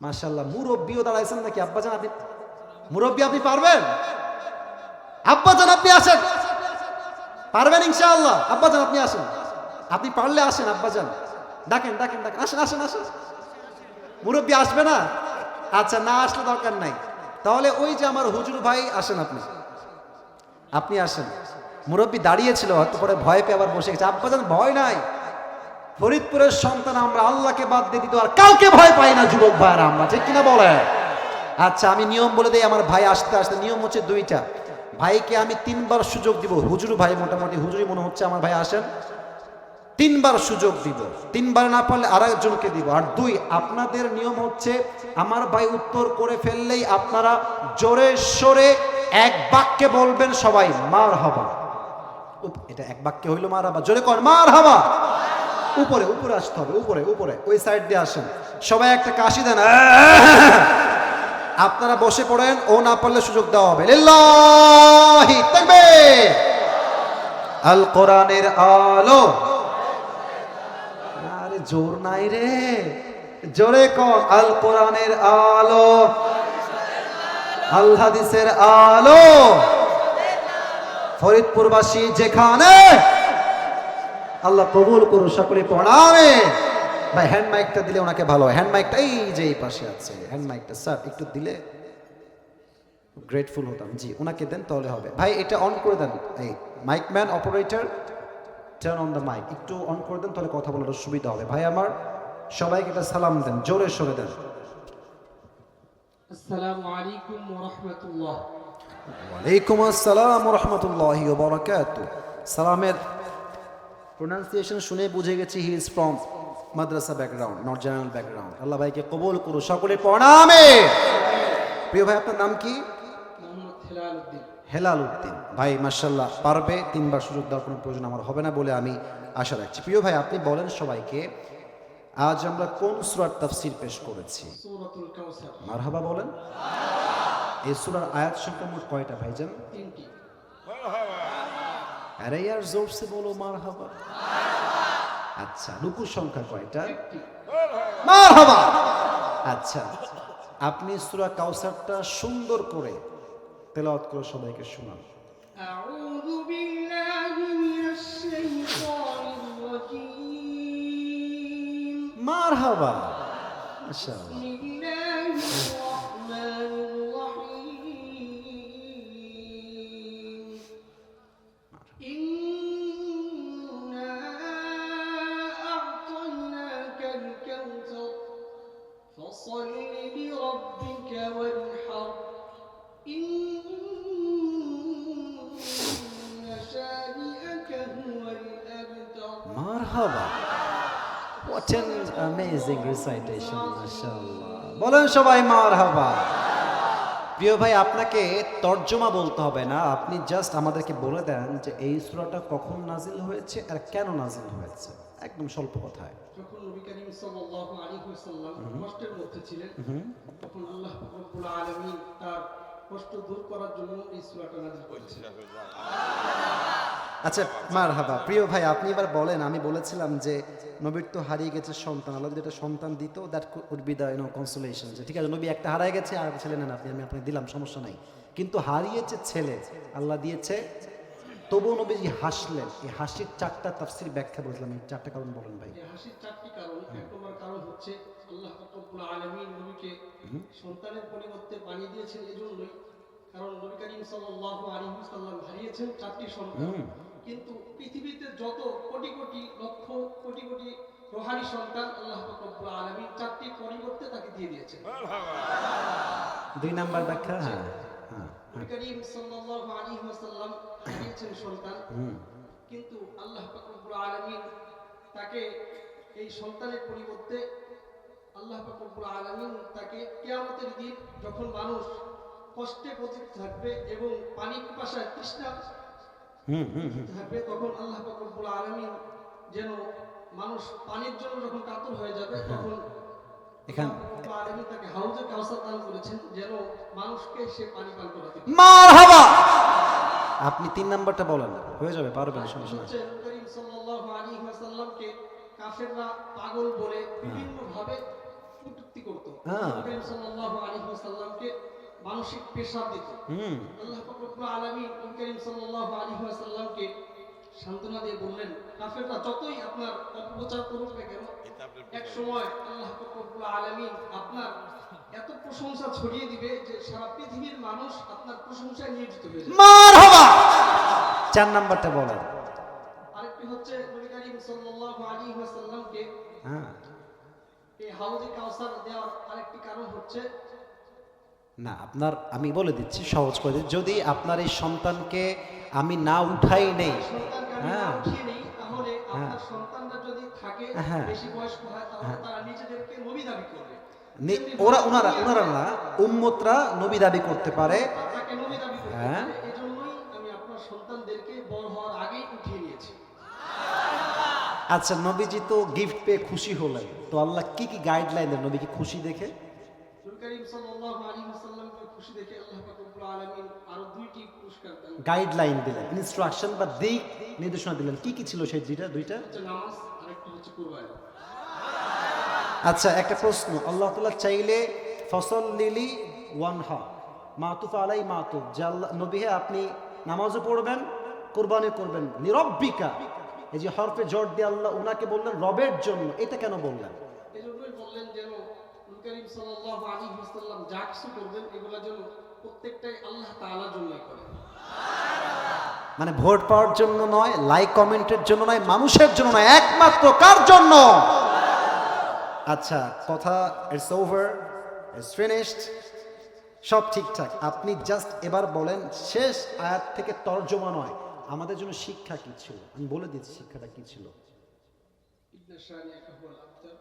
মাশাল্লাহ মুরব্বীও দাঁড়াইছেন নাকি? আব্বাজান, আপনি মুরব্বি, আপনি পারবেন? আব্বাজান, আপনি আসেন। পারবেন ইনশাআল্লাহ? আব্বাজান, আপনি আসেন। আপনি পারলে আসেন, আব্বাজান। ডাকেন ডাকেন ডাকেন। আসেন আসেন আসেন। মুরব্বি আসবে না? আচ্ছা না আসলে দরকার নাই। তাহলে ওই যে আমার হুজুর ভাই, আসেন আপনি। আপনি আসেন। মুরব্বী দাঁড়িয়েছিল হয়তো পরে ভয় পেয়ে আবার বসে গেছে। আব্বাজান, ভয় নাই। ফরিদপুরের সন্তান আমরা আল্লাহকে বাদ দিয়ে দিত আর কাউকে ভয় পাই না, যুবক ভাইরা আমরা, ঠিক কিনা বলে? আচ্ছা আমি নিয়ম বলে দিই, আমার ভাই আসতে আসতে, নিয়ম হচ্ছে দুইটা। ভাইকে আমি তিনবার সুযোগ দিব। হুজুর ভাই মোটামুটি হুজুরি মনে হচ্ছে আমার ভাই আসেন। তিনবার সুযোগ দিব। তিনবার না পারলে আর একজনকে দিব। আর দুই, আপনাদের নিয়ম হচ্ছে, আমার ভাই উত্তর করে ফেললেই আপনারা জোরে সরে এক বাক্যে বলবেন সবাই মার হবা এটা এক বাক্যে হইল মার হবা জোরে কর মার হবা উপরে উপরে আসতে হবে, উপরে উপরে, ওই সাইড দিয়ে আসেন। সবাই একটা কাশি দেন আপনারা বসে পড়েন, ও না পারলে সুযোগ দেওয়া হবে। তাকবীর। আল কোরআনের আলো। আরে জোর নাই রে। জোরে কর আল কোরআনের আলো। আল হাদিসের আলো। ফরিদপুরবাসী যেখানে আল্লাহ কবুল করুন সকলে পড়াবে ভাই হ্যান্ড মাইকটা দিলে ওনাকে ভালো হয়। হ্যান্ড মাইকটা এই যে এই পাশে আছে। হ্যান্ড মাইকটা স্যার একটু দিলে গ্রেটফুল হতাম। জি ওনাকে দেন তাহলে হবে। ভাই এটা অন করে দেন। এই mic man operator turn on the mic একটু অন করে দেন তাহলে কথা বলার সুবিধা হবে। ভাই আমার সবাইকে একটা সালাম দেন জোরে সরে দেন। আসসালামু আলাইকুম ওয়া রাহমাতুল্লাহ ওয়া আলাইকুম আসসালাম ওয়া রাহমাতুল্লাহি ওয়া বারাকাতুহু সালামের প্রোনাউন্সিয়েশন শুনে বুঝে গেছি he is from madrasa background not general background Allah ভাইকে কবুল করুন সকলে প্রণামে প্রিয় ভাই আপনার নাম কি? মোহাম্মদ হেলাল উদ্দিন ভাই মার্শাল্লাহ পারবে তিনবার সুযোগ দেওয়ার কোনো প্রয়োজন আমার হবে না বলে আমি আশা রাখছি। প্রিয় ভাই আপনি বলেন সবাইকে আজ আমরা কোন সুরার তাফসির পেশ করেছি? সূরাতুল মারহাবা বলেন। এই সুরার আয়াত সংখ্যা মোট কয়টা ভাইজান? তিনটি। আরে আর জোরসে বলো মার হাবা আচ্ছা লুকু সংখ্যা কয়টা? মার হাবা আচ্ছা আপনি সুরা কাউসারটা সুন্দর করে তেলাওয়াত করে সবাইকে শোনান। মার বিল্লাহি মিনাশ মারহাবা হোয়াট অ্যান অ্যামেজিং রিসাইটেশন মাশাআল্লাহ বলেন সবাই মারহাবা। প্রিয় ভাই আপনাকে তর্জমা বলতে হবে না। আপনি জাস্ট আমাদেরকে বলে দেন যে এই সূরাটা কখন নাজিল হয়েছে আর কেন নাজিল হয়েছে। একদম স্বল্প কথায়। যখন নবী করিম সাল্লাল্লাহু আলাইহি ওয়াসাল্লাম কষ্টের মধ্যে ছিলেন তখন আল্লাহ রব্বুল আলামিন তার কষ্ট দূর করার জন্য এই সূরাটা নাযিল করেছেন আচ্ছা মার হাবা প্রিয় ভাই আপনি এবার বলেন আমি বলেছিলাম যে নবীর তো হারিয়ে গেছে সন্তান আল্লাহ যদি একটা সন্তান দিত that would be the you know consolation যে ঠিক আছে নবী একটা হারায় গেছে আর ছেলে নেন আপনি আমি আপনাকে দিলাম সমস্যা নাই। কিন্তু হারিয়েছে ছেলে আল্লাহ দিয়েছে তবুও নবীজি হাসলেন। এই হাসির চারটা তাফসির ব্যাখ্যা বলছিলাম এই চারটা কারণ বলেন ভাই। এই হাসির চারটি কারণ এক নম্বর কারণ হচ্ছে আল্লাহ রব্বুল আলামিন নবীকে সন্তানের পরিবর্তে বানিয়ে দিয়েছেন এজন্যই। কারণ নবী করিম সাল্লাল্লাহু আলাইহি ওয়াসাল্লাম হারিয়েছেন চারটি সন্তান। কিন্তু পৃথিবীতে যত কোটি কোটি লক্ষ কোটি কোটি রোহানি সন্তান আল্লাহ রব্বুল আলামিন চারটি পরিবর্তে তাকে দিয়ে দিয়েছেন। দুই নাম্বার ব্যাখ্যা? হ্যাঁ হ্যাঁ নবী করিম সাল্লাল্লাহু আলাইহি ওয়াসাল্লাম হারিয়েছেন সন্তান। কিন্তু আল্লাহ রব্বুল আলামিন তাকে এই সন্তানের পরিবর্তে আল্লাহ রব্বুল আলামিন তাকে কিয়ামতের দিন যখন মানুষ কষ্টে পতিত থাকবে এবং পানি পিপাসায় তৃষ্ণা থাকবে তখন আল্লাহ পাক রব্বুল যেন মানুষ পানির জন্য যখন কাতর হয়ে যাবে তখন এখান আল্লাহ পাক রব্বুল আলামিন তাকে হাউজে কাউসার দান করেছেন যেন মানুষকে সে পানি পান করাতে মার হাবা আপনি তিন নাম্বারটা বলেন হয়ে যাবে পারবেন সমস্যা নাই। করিম সাল্লাল্লাহু আলাইহি ওয়াসাল্লামকে কাফেররা পাগল বলে বিভিন্ন ভাবে করতো। হ্যাঁ। করিম সাল্লাল্লাহু আলাইহি ওয়াসাল্লামকে মানসিক প্রেসার দিত। আল্লাহ পাক রব্বুল আলামিন করিম সাল্লাল্লাহু আলাইহি ওয়াসাল্লামকে সান্ত্বনা দিয়ে বললেন কাফেররা যতই আপনার অপপ্রচার করুক না কেন এক সময় আল্লাহ রব্বুল আলামিন আপনার এত প্রশংসা ছড়িয়ে দিবে যে সারা পৃথিবীর মানুষ আপনার প্রশংসায় নিয়োজিত হয়ে যাবে। মার চার নাম্বারটা বলেন। আরেকটি হচ্ছে নবী করিম সাল্লাল্লাহু আলাইহি ওয়াসাল্লামকে হ্যাঁ। এই হাউজে কাউসার দেওয়ার আরেকটি কারণ হচ্ছে না আপনার আমি বলে দিচ্ছি সহজ করে। যদি আপনার এই সন্তানকে আমি না উঠাই নেই হ্যাঁ। হ্যাঁ। হ্যাঁ। হয় ওরা ওনারা ওনারা না উম্মতরা নবী দাবি করতে পারে হ্যাঁ। আচ্ছা নবীজি তো গিফট পেয়ে খুশি হলেন তো আল্লাহ কি কি গাইডলাইন দেন নবীকে খুশি দেখে করিম সাল্লাল্লাহু আলাইহি ওয়াসাল্লামকে খুশি দেখে আল্লাহ পাক রব্বুল আলামিন আরও দুইটি পুরস্কার দেন গাইডলাইন দিলেন ইনস্ট্রাকশন বা দিক নির্দেশনা দিলেন। কি কি ছিল সেই দুইটা? দুইটা? নামাজ আরেকটি হচ্ছে কুরবানি। আচ্ছা একটা প্রশ্ন। আল্লাহ তাআলা চাইলে ফসল লিলি ওয়ানহা মাতুফ আলাই মাতুফ। যে আল্লাহ নবীহে আপনি নামাজও পড়বেন কোরবানি। করবেন নিরব্বিকা এই যে হরফে জোর দিয়ে আল্লাহ ওনাকে বললেন রবের জন্য। এটা কেন বললেন এজন্যই বললেন যেন নবী করিম সাল্লাল্লাহু আলাইহি ওয়াসাল্লাম যা কিছু করবেন এগুলা যেন প্রত্যেকটাই আল্লাহ তাআলার জন্যই করেন মানে ভোট পাওয়ার জন্য নয় লাইক কমেন্টের জন্য নয় মানুষের জন্য নয় একমাত্র কার জন্য? আচ্ছা কথা ইটস ওভার ইটস ফিনিশড সব ঠিকঠাক। আপনি জাস্ট এবার বলেন শেষ আয়াত থেকে তর্জমা নয় আমাদের জন্য শিক্ষা কি ছিল? আমি বলে দিচ্ছি শিক্ষাটা কি ছিল। আবতার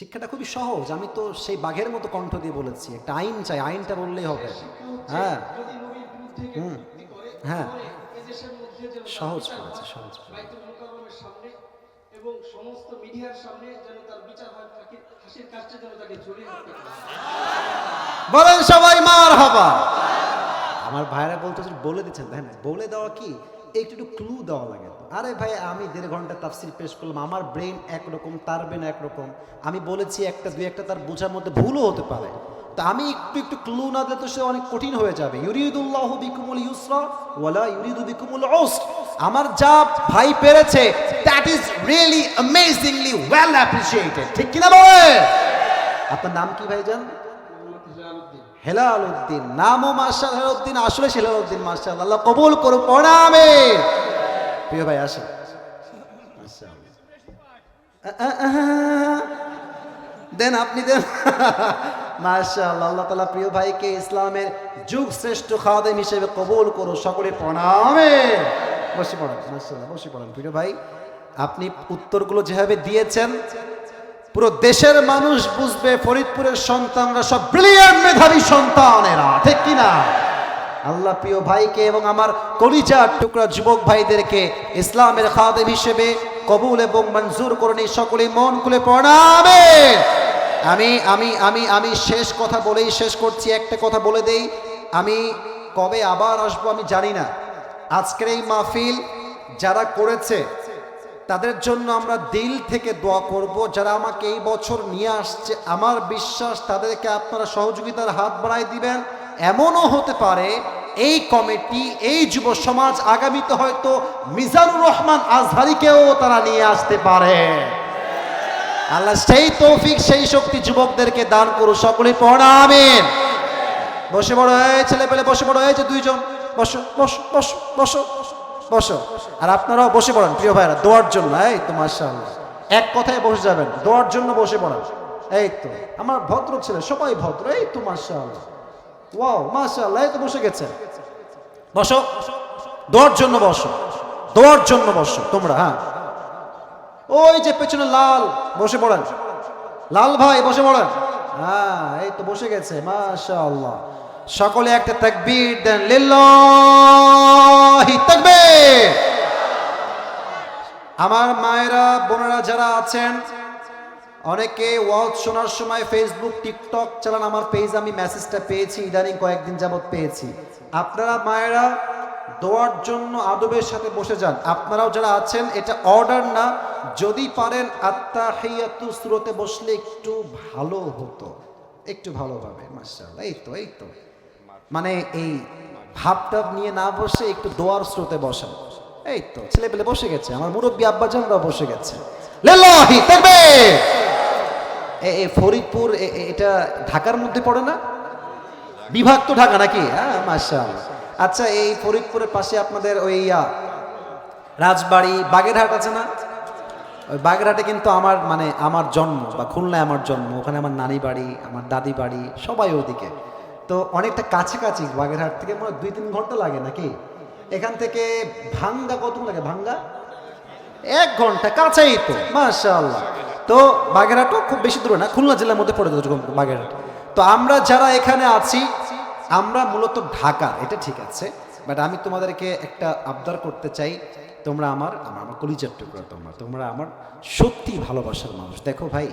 শিক্ষাটা খুবই সহজ আমি তো সেই বাঘের মতো কণ্ঠ দিয়ে বলেছি একটা আইন চাই আইনটা বললেই হবে হ্যাঁ করে হ্যাঁ। সহজ করেছে, সহজ করেছে। বাইতুল মুকাররমের সামনে এবং সমস্ত মিডিয়ার সামনে যেন তার বিচার হয় তাকে ফাঁসির কাজটা যেন তাকে জড়িয়ে হত্যা করা। বলেন সবাই মার হবা আমার ভাইরা বলতে বলে দিচ্ছেন বলে দেওয়া কি একটু একটু ক্লু দেওয়া লাগে আরে ভাই, আমি দেড় ঘণ্টা তাফসির পেশ করলাম, আমার ব্রেন একরকম, তার ব্রেন একরকম। আমি বলেছি একটা, দুই একটা তার বোঝার মধ্যে ভুলও হতে পারে। তা আমি একটু একটু ক্লু না দিলে তো সে অনেক কঠিন হয়ে যাবে। ইউরিদুল্লাহ বিকুমুল ইউসরা ওয়ালা ইউরিদু বিকুমুল উসর। আমার যা ভাই পেরেছে that is really amazingly well appreciated ঠিক কিনা বলে? আপনার নাম কি মোহাম্মদ হিলালউদ্দিন হেলাল উদ্দিন নামও মার্শাল হেলাল উদ্দিন আসলে হেলাল উদ্দিন মার্শাল আল্লাহ কবুল করো প্রণামে প্রিয় ভাই, আসেন। দেন আপনি দেন। মার্শাল আল্লাহ তালা প্রিয় ভাইকে ইসলামের যুগ শ্রেষ্ঠ খাদেম হিসেবে কবুল করো সকলে প্রণামে বসে পড়েন মার্শাল্লাহ বসে পড়েন। প্রিয় ভাই, আপনি উত্তরগুলো যেভাবে দিয়েছেন পুরো দেশের মানুষ বুঝবে, ফরিদপুরের সন্তানরা সব ব্রিলিয়ান্ট মেধাবী সন্তানেরা, ঠিক কিনা? আল্লাহ প্রিয় ভাইকে এবং আমার কলিজার টুকরা যুবক ভাইদেরকে ইসলামের খাদেম হিসেবে কবুল এবং মঞ্জুর করে নিই সকলে মন খুলে প্রণামে আমি আমি আমি আমি শেষ কথা বলেই শেষ করছি, একটা কথা বলে দেই, আমি কবে আবার আসব আমি জানি না। আজকের এই মাহফিল যারা করেছে তাদের জন্য আমরা দিল থেকে দোয়া করব। যারা আমাকে এই বছর নিয়ে আসছে, আমার বিশ্বাস তাদেরকে আপনারা সহযোগিতার হাত বাড়াই দিবেন। এমনও হতে পারে এই কমিটি, এই যুব সমাজ আগামীতে হয়তো মিজানুর রহমান আজহারিকেও তারা নিয়ে আসতে পারে। আল্লাহ সেই তৌফিক, সেই শক্তি যুবকদেরকে দান করু সকলে পড়াবেন বসে বড় হয়ে ছেলে পেলে বসে বড় হয়েছে দুইজন, বসো বসো বসো বসো। বসো। আর আপনারাও বসে পড়েন, প্রিয় ভাইরা দোয়ার জন্য। এই তো, মাশাআল্লাহ। এক কথায় বসে যাবেন, দোয়ার জন্য বসে পড়েন। এই তো, আমার ভদ্র ছেলে, সবাই ভদ্র, এই তো, মাশাআল্লাহ। ওয়াও, মাশাআল্লাহ, এই তো বসে গেছে। বসো। দোয়ার জন্য বসো। দোয়ার জন্য বসো, তোমরা হ্যাঁ। ওই যে পেছনে লাল, বসে পড়েন। লাল ভাই, বসে পড়েন। হ্যাঁ এই তো, বসে গেছে, মাশাআল্লাহ। সকলে একটা তাকবীর দেন, লিল্লাহি তাকবীর। আমার মায়েরা, বোনেরা যারা আছেন, অনেকে ওয়াজ শোনার সময় ফেসবুক টিকটক চালান, আমার পেজ আমি মেসেজটা পেয়েছি, ইদানিং কয়েকদিন যাবত পেয়েছি। আপনারা মায়েরা দোয়ার জন্য আদবের সাথে বসে যান। আপনারাও যারা আছেন, এটা অর্ডার না, যদি পারেন আত্মা হেয়াতু স্রোতে বসলে একটু ভালো হতো। একটু ভালোভাবে মার্শাল্লাহ এই তো এই তো। মানে এই ভাবটাব নিয়ে না বসে একটু দোয়ার স্রোতে বসেন। এই তো ছেলে পেলে বসে গেছে, আমার মুরব্বী আব্বাজানরাও বসে গেছে। লিল্লাহি তাকবীর এ এ, ফরিদপুর এটা ঢাকার মধ্যে পড়ে না? বিভাগ তো ঢাকা নাকি? হ্যাঁ মাশাআল্লাহ। আচ্ছা এই ফরিদপুরের পাশে আপনাদের ওই রাজবাড়ি, বাগেরহাট আছে না? ওই বাগেরহাটে কিন্তু আমার মানে আমার জন্ম, বা খুলনায় আমার জন্ম, ওখানে আমার নানি বাড়ি, আমার দাদি বাড়ি, সবাই ওদিকে তো অনেকটা কাছাকাছি বাগেরহাট থেকে মনে দুই তিন ঘণ্টা লাগে নাকি? এখান থেকে ভাঙ্গা কত লাগে? ভাঙ্গা? এক ঘণ্টা কাছেই তো। মাশাআল্লাহ। তো বাগেরহাটও খুব বেশি দূরে না খুলনা জেলার মধ্যে পড়ে যেরকম বাগেরহাট। তো আমরা যারা এখানে আছি আমরা মূলত ঢাকা এটা ঠিক আছে। বাট আমি তোমাদেরকে একটা আবদার করতে চাই তোমরা আমার আমার আমার কলিজার টুকরা তোমরা তোমরা আমার সত্যি ভালোবাসার মানুষ। দেখো ভাই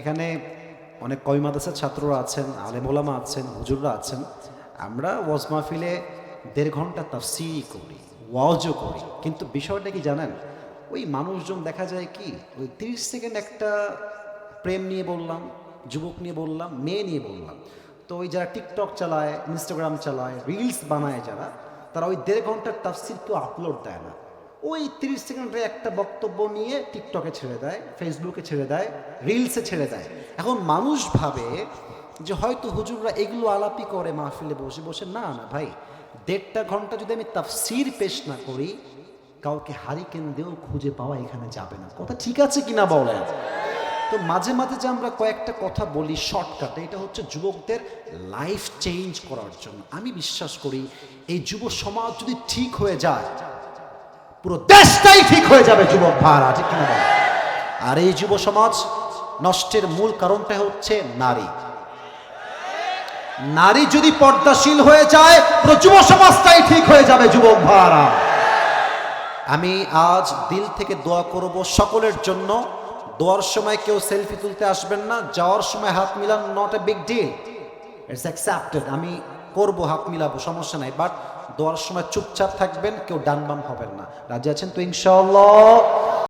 এখানে অনেক কই মাদ্রাসার ছাত্ররা আছেন আলেমোলামা আছেন, হুজুররা আছেন। আমরা ওয়াজ মাহফিলে দেড় ঘণ্টা তাফসিরই করি, ওয়াজও করি। কিন্তু বিষয়টা কি জানেন? ওই মানুষজন দেখা যায় কি, ওই তিরিশ সেকেন্ড একটা প্রেম নিয়ে বললাম, যুবক নিয়ে বললাম, মেয়ে নিয়ে বললাম। তো ওই যারা টিকটক চালায়, ইনস্টাগ্রাম চালায়, রিলস বানায় যারা, তারা ওই দেড় ঘণ্টার তাফসির কেউ আপলোড দেয় না। ওই তিরিশ সেকেন্ডের একটা বক্তব্য নিয়ে টিকটকে ছেড়ে দেয় ফেসবুকে ছেড়ে দেয় রিলসে ছেড়ে দেয়। এখন মানুষ ভাবে যে হয়তো হুজুররা এগুলো আলাপি করে মাহফিলে বসে বসে না না ভাই। দেড়টা ঘণ্টা যদি আমি তাফসির পেশ না করি, কাউকে হারি হারিকেন দিয়েও খুঁজে পাওয়া এখানে যাবে না। কথা ঠিক আছে কিনা বলেন? তো মাঝে মাঝে যে আমরা কয়েকটা কথা বলি শর্টকাটে, এটা হচ্ছে যুবকদের লাইফ চেঞ্জ করার জন্য। আমি বিশ্বাস করি, এই যুব সমাজ যদি ঠিক হয়ে যায় পুরো দেশটাই ঠিক হয়ে যাবে, যুবক ভাড়া ঠিক কিনা? আর এই যুব সমাজ নষ্টের মূল কারণটা হচ্ছে নারী। নারী যদি পর্দাশীল হয়ে যায়, পুরো যুব সমাজটাই ঠিক হয়ে যাবে, যুবক ভাড়া আমি আজ দিল থেকে দোয়া করব সকলের জন্য। দোয়ার সময় কেউ সেলফি তুলতে আসবেন না, যাওয়ার সময় হাত Milan not a big deal it's accepted আমি করব হাত মিলাবো, সমস্যা নাই বাট দোয়ার সময় চুপচাপ থাকবেন কেউ ডান বাম হবেন না। রাজি আছেন তো ইনশাআল্লাহ?